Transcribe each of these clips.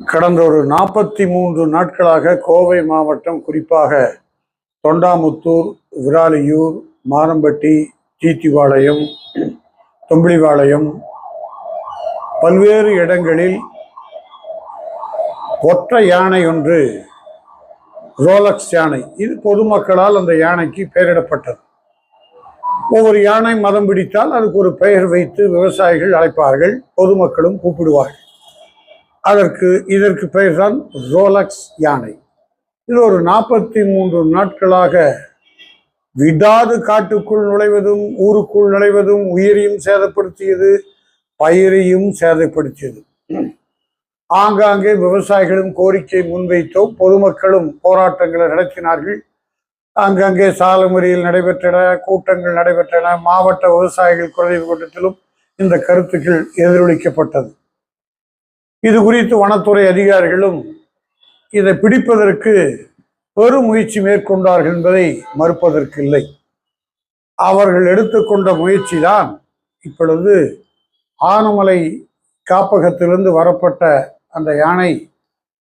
கடந்த ஒரு நாற்பத்தி மூன்று நாட்களாக கோவை மாவட்டம் குறிப்பாக தொண்டாமுத்தூர் விராலியூர் மாரம்பட்டி தீத்திவாளையம் தொம்பிளிவாளையம் பல்வேறு இடங்களில் ஒற்றை யானை ஒன்று ரோலக்ஸ் யானை. இது பொதுமக்களால் அந்த யானைக்கு பெயரிடப்பட்டது. ஒவ்வொரு யானை மதம் பிடித்தால் அதுக்கு ஒரு பெயர் வைத்து விவசாயிகள் அழைப்பார்கள் பொதுமக்களும் கூப்பிடுவார்கள். அதற்கு இதற்கு பெயர்தான் ரோலக்ஸ் யானை. இது ஒரு நாற்பத்தி மூன்று நாட்களாக விடாது காட்டுக்குள் நுழைவதும் ஊருக்குள் நுழைவதும் உயிரையும் சேதப்படுத்தியது பயிரையும் சேதப்படுத்தியது. ஆங்காங்கே விவசாயிகளும் கோரிக்கை முன்வைத்தோம் பொதுமக்களும் போராட்டங்களை நடத்தினார்கள். அங்கங்கே சாலமுறையில் நடைபெற்றன கூட்டங்கள் நடைபெற்றன மாவட்ட விவசாயிகள் குறைவு கூட்டத்திலும் இந்த கருத்துக்கள் எதிரொலிக்கப்பட்டது. இது குறித்து வனத்துறை அதிகாரிகளும் இதை பிடிப்பதற்கு பெரும் முயற்சி மேற்கொண்டார்கள் என்பதை மறுப்பதற்கு இல்லை அவர்கள் எடுத்துக்கொண்ட முயற்சி தான் இப்பொழுது ஆனமலை காப்பகத்திலிருந்து வரப்பட்ட அந்த யானை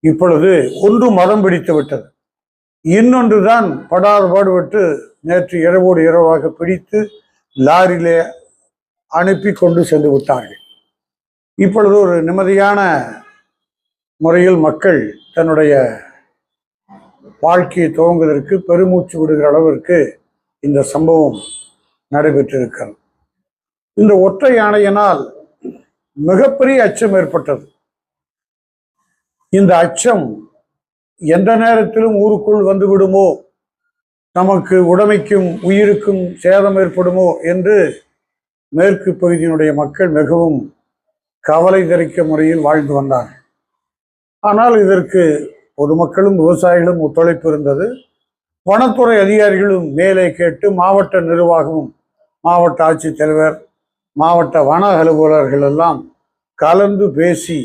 இப்பொழுது ஒன்று மதம் பிடித்து விட்டது. இன்னொன்று தான் படாறு பாடுபட்டு நேற்று இரவோடு இரவாக பிடித்து லாரியிலே அனுப்பி கொண்டு சென்று விட்டார்கள். இப்பொழுது ஒரு நிம்மதியான முறையில் மக்கள் தன்னுடைய வாழ்க்கையை துவங்குவதற்கு பெருமூச்சு விடுகிற அளவிற்கு இந்த சம்பவம் நடைபெற்றிருக்கிறது. இந்த ஒற்றை யானையினால் மிகப்பெரிய அச்சம் ஏற்பட்டது. இந்த அச்சம் எந்த நேரத்திலும் ஊருக்குள் வந்துவிடுமோ? நமக்கு உடமைக்கும் உயிருக்கும் சேதம் ஏற்படுமோ? என்று மேற்கு பகுதியினுடைய மக்கள் மிகவும் கவலை தெரிக்க முறையில் வாழ்ந்து வந்தாங்க ஆனால் இதற்கு பொதுமக்களும் விவசாயிகளும் ஒத்துழைப்பு இருந்தது. வனத்துறை அதிகாரிகளும் மேலே கேட்டு மாவட்ட நிர்வாகமும் மாவட்ட ஆட்சித்தலைவர் மாவட்ட வன அலுவலர்கள் எல்லாம் கலந்து பேசி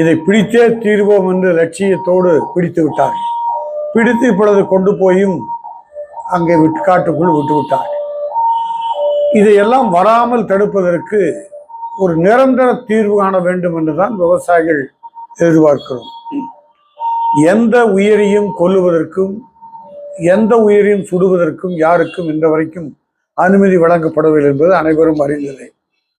இதை பிடித்தே தீர்வோம் என்று லட்சியத்தோடு பிடித்து விட்டார்கள். பிடித்து இப்பொழுது கொண்டு போயும் அங்கே விட்டு காட்டுக்குள் விட்டு விட்டார்கள் இதையெல்லாம் வராமல் தடுப்பதற்கு ஒரு நிரந்தர தீர்வு காண வேண்டும் என்றுதான் விவசாயிகள் எதிர்பார்க்கிறோம். எந்த உயிரையும் கொல்லுவதற்கும் எந்த உயிரையும் சுடுவதற்கும் யாருக்கும் இன்று வரைக்கும் அனுமதி வழங்கப்படவில்லை என்பது அனைவரும் அறிந்ததே.